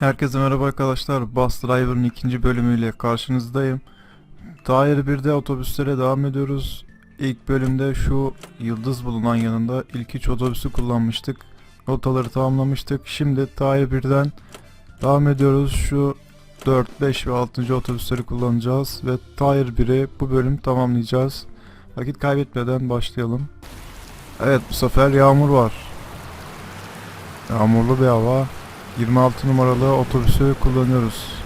Herkese merhaba arkadaşlar. Bus Driver'ın ikinci bölümüyle karşınızdayım. Daire 1'de otobüslere devam ediyoruz. İlk bölümde şu yıldız bulunan yanında ilk üç otobüsü kullanmıştık. Notaları tamamlamıştık. Şimdi Daire 1'den devam ediyoruz. Şu 4, 5 ve 6. otobüsleri kullanacağız ve Tire 1'i bu bölüm tamamlayacağız. Vakit kaybetmeden başlayalım. Evet bu sefer yağmur var. Yağmurlu bir hava. 26 numaralı otobüsü kullanıyoruz.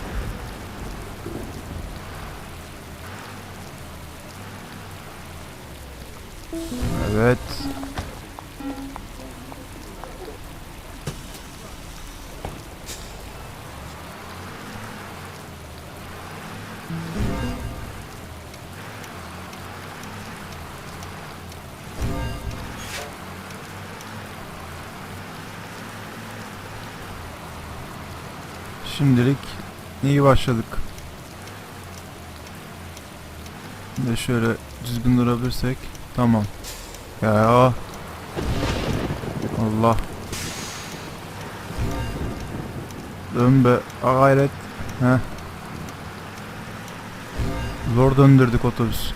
Şimdilik iyi başladık. De şöyle düzgün durabilirsek tamam. Ya Allah. Dön be gayret. Heh. Zor döndürdük otobüs.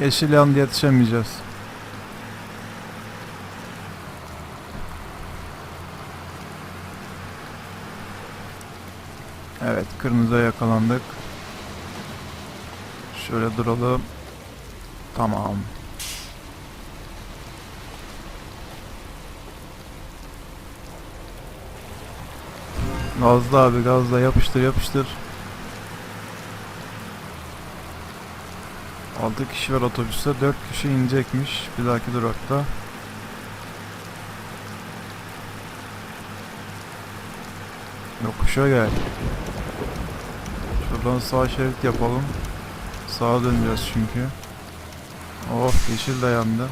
Yeşil yandı yetişemeyeceğiz. Evet kırmızıya yakalandık. Şöyle duralım. Tamam. Gazla abi gazla yapıştır yapıştır. 6 kişi var otobüste 4 kişi inecekmiş bir dahaki durakta. Yokuşa gel. Şuradan sağ şerit yapalım. Sağa döneceğiz çünkü. Oh yeşil de yandı.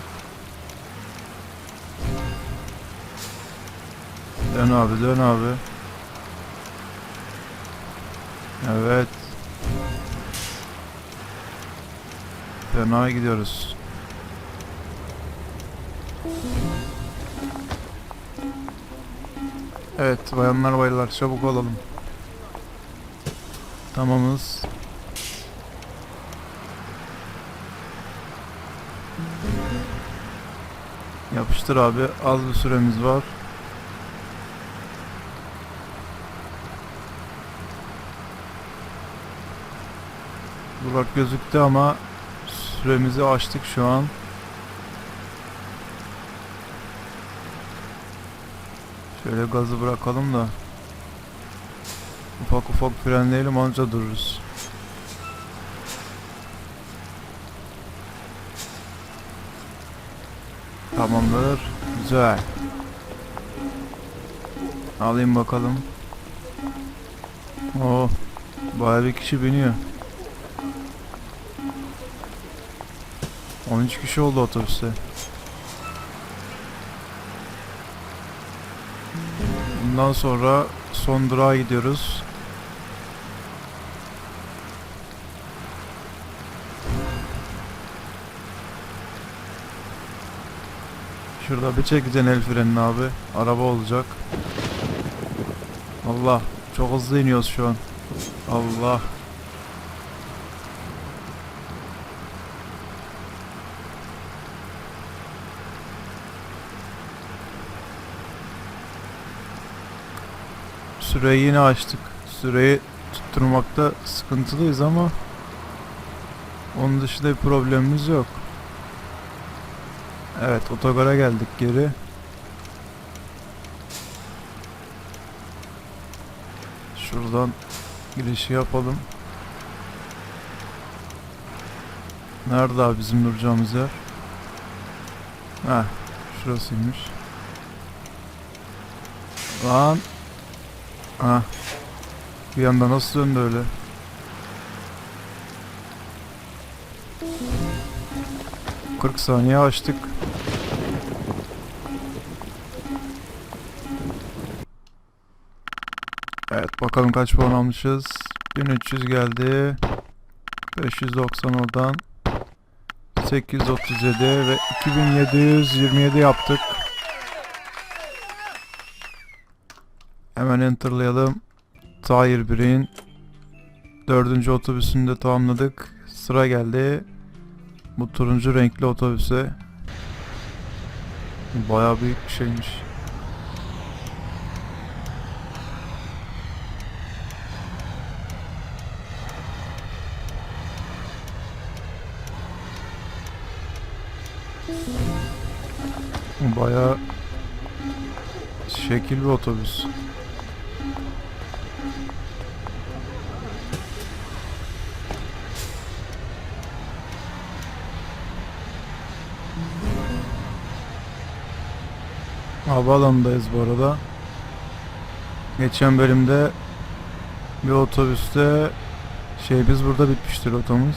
Dön abi dön abi. Evet. Fena gidiyoruz. Evet bayanlar baylar çabuk olalım. Tamamız. Yapıştır abi. Az bir süremiz var. Burak gözüktü ama süremizi aştık şu an. Şöyle gazı bırakalım da ufak ufak frenleyelim anca dururuz. Tamamdır. Güzel. Alayım bakalım. Oh. Bayağı bir kişi biniyor. 13 kişi oldu otobüste. Bundan sonra son durağa gidiyoruz. Şurada bir çekeceksin el frenini abi. Araba olacak. Allah. Çok hızlı iniyoruz şu an. Allah. Süreyi yine açtık. Süreyi tutturmakta sıkıntılıyız ama onun dışında bir problemimiz yok. Evet otogara geldik geri. Şuradan girişi yapalım. Nerede abi bizim duracağımız yer? Heh şurasıymış. Lan. Ha. Bir anda nasıl döndü öyle? Kırk saniye açtık. Evet bakalım kaç puan almışız. 1300 geldi. 590 oradan. 837 ve 2727 yaptık. Hemen enterlayalım. Tahir 1'in dördüncü otobüsünü de tamamladık. Sıra geldi. Bu turuncu renkli otobüse. Bayağı büyük bir şeymiş. Bayağı şekil bir otobüs. Havaalanındayız bu arada. Geçen bölümde bir otobüste şey biz burada bitmiştir otomuz.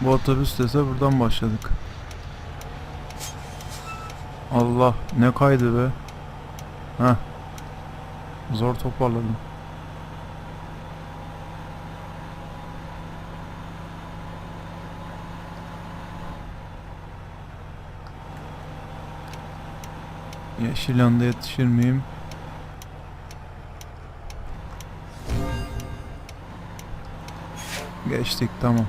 Bu otobüs ise buradan başladık. Allah ne kaydı be. Heh. Zor toparladım. Yeşil anda yetişir miyim? Geçtik tamam.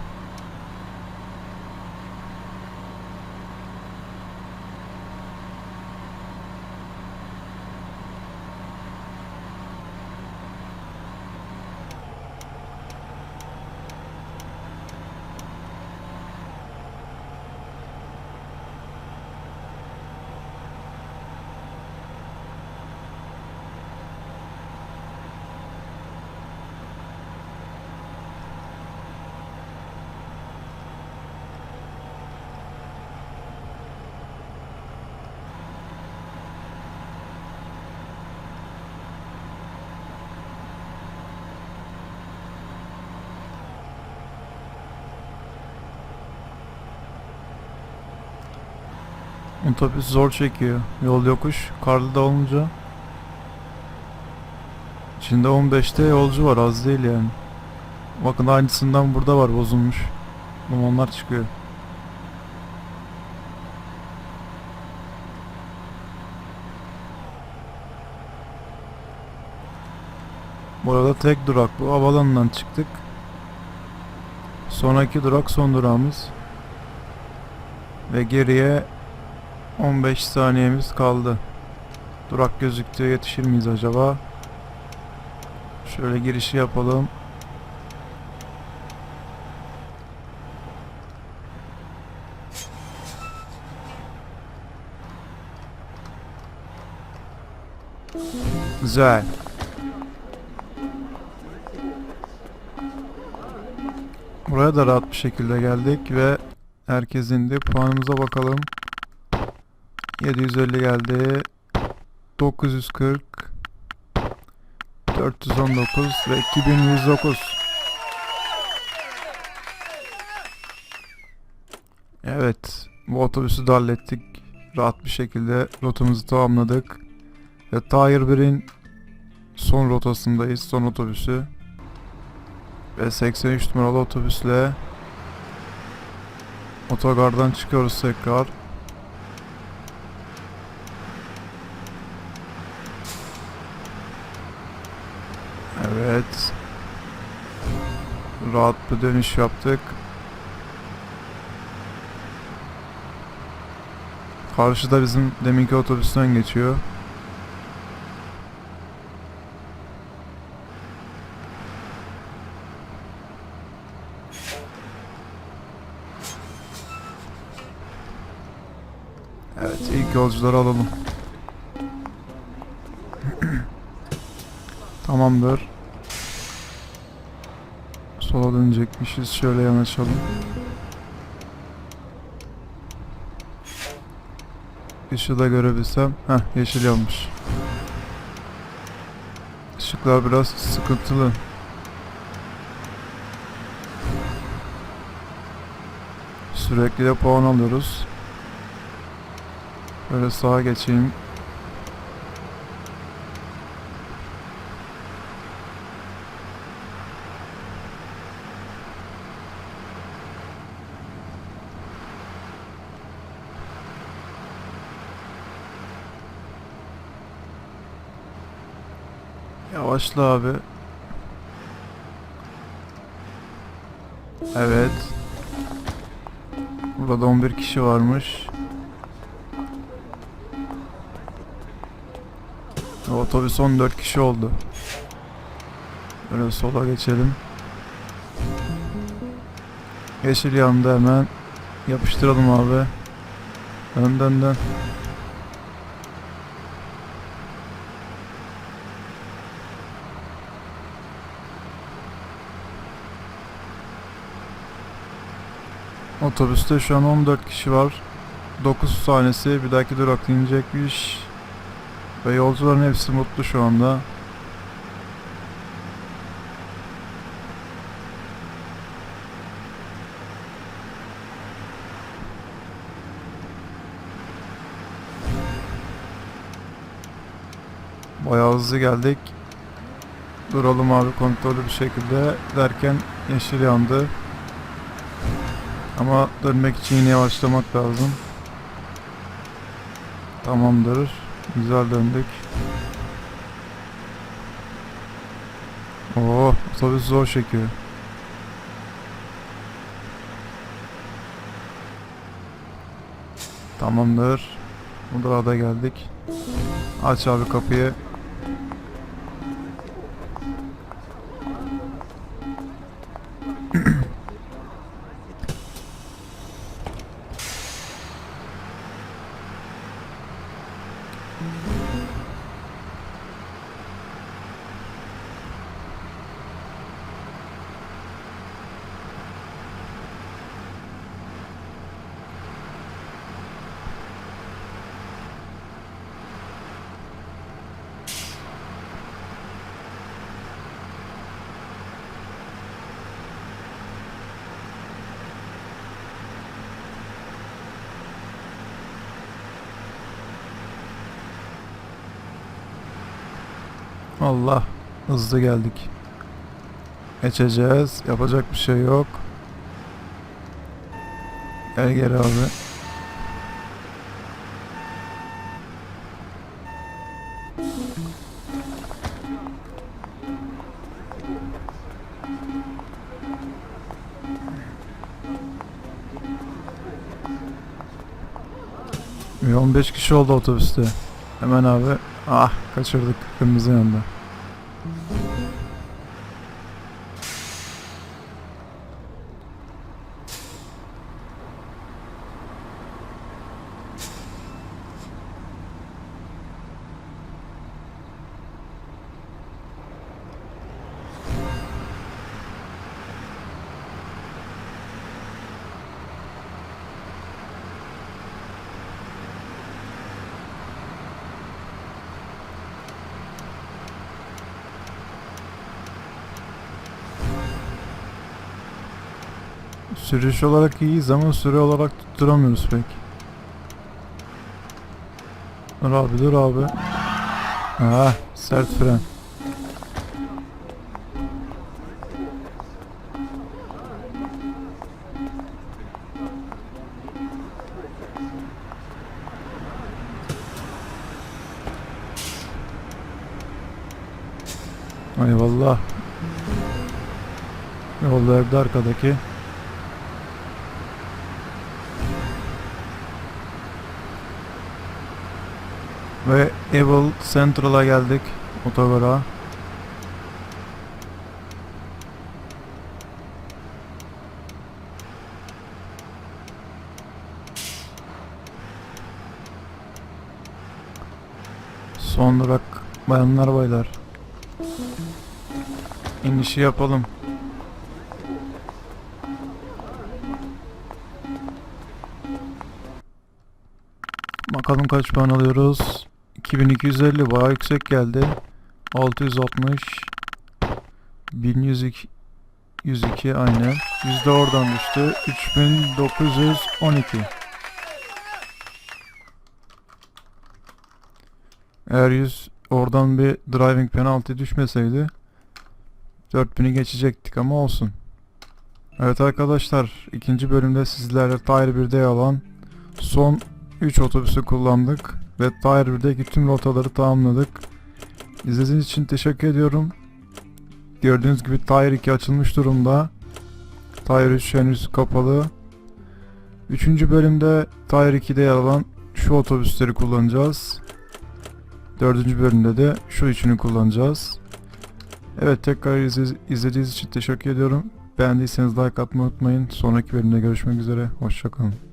Otobüs zor çekiyor. Yol yokuş. Karlı da olunca. İçinde 15'te yolcu var az değil yani. Bakın aynısından burada var bozulmuş. Dumanlar çıkıyor. Burada tek durak bu. Havalanından çıktık. Sonraki durak son durağımız. Ve geriye 15 saniyemiz kaldı. Durak gözüktü. Yetişir miyiz acaba? Şöyle girişi yapalım. Güzel. Buraya da rahat bir şekilde geldik ve herkes indi. Puanımıza bakalım. 750 geldi. 940 419 ve 2109 Evet bu otobüsü de hallettik. Rahat bir şekilde rotamızı tamamladık. Ve Tahir 1'in son rotasındayız son otobüsü. Ve 83 numaralı otobüsle otogardan çıkıyoruz tekrar Evet. Rahat bir dönüş yaptık. Karşıda bizim deminki otobüsten geçiyor. Evet, ilk yolcuları alalım. Tamamdır. Sola dönecekmişiz. Şöyle yanaşalım. Işığı da görebilsem. Heh yeşil yanmış. Işıklar biraz sıkıntılı. Sürekli de puan alıyoruz. Böyle sağa geçeyim. Yavaşla abi. Evet. Burada 11 kişi varmış. Otobüs 14 kişi oldu. Böyle sola geçelim. Yeşil yandı hemen. Yapıştıralım abi. Dön dön dön. Otobüste şu an 14 kişi var. 9 tanesi bir dahaki durakta inecekmiş. Ve yolcuların hepsi mutlu şu anda. Bayağı hızlı geldik. Duralım abi kontrollü bir şekilde derken yeşil yandı. Ama dönmek için yine yavaşlamak lazım. Tamamdır. Güzel döndük. Oo, otobüs zor çekiyor. Tamamdır. Bu da geldik. Aç abi kapıyı. Allah hızlı geldik. Geçeceğiz. Yapacak bir şey yok. Gel geri abi. Bir 15 kişi oldu otobüste. Hemen abi. Ah kaçırdık kırmızı yandı. Sürüş olarak iyiyiz ama süre olarak tutturamıyoruz pek. Dur abi dur abi. Ah sert fren. Eyvallah. Yolda evde arkadaki. Ve Evil Central'a geldik otogara. Son durak bayanlar baylar. İnişi yapalım. Bakalım kaç puan alıyoruz. 2250 bayağı yüksek geldi. 660 1102 102 aynen. Yüzde oradan düştü. 3912 Eğer 100 oradan bir driving penalty düşmeseydi 4000'i geçecektik ama olsun. Evet arkadaşlar ikinci bölümde sizlerle Tire 1'de alan son 3 otobüsü kullandık ve Tire 1'deki tüm rotaları tamamladık. İzlediğiniz için teşekkür ediyorum. Gördüğünüz gibi Tire 2 açılmış durumda. Tire 3 henüz kapalı. Üçüncü bölümde Tire 2'de yer alan şu otobüsleri kullanacağız. Dördüncü bölümde de şu üçünü kullanacağız. Evet tekrar izle- izlediğiniz için teşekkür ediyorum. Beğendiyseniz like atmayı unutmayın. Sonraki bölümde görüşmek üzere. Hoşçakalın.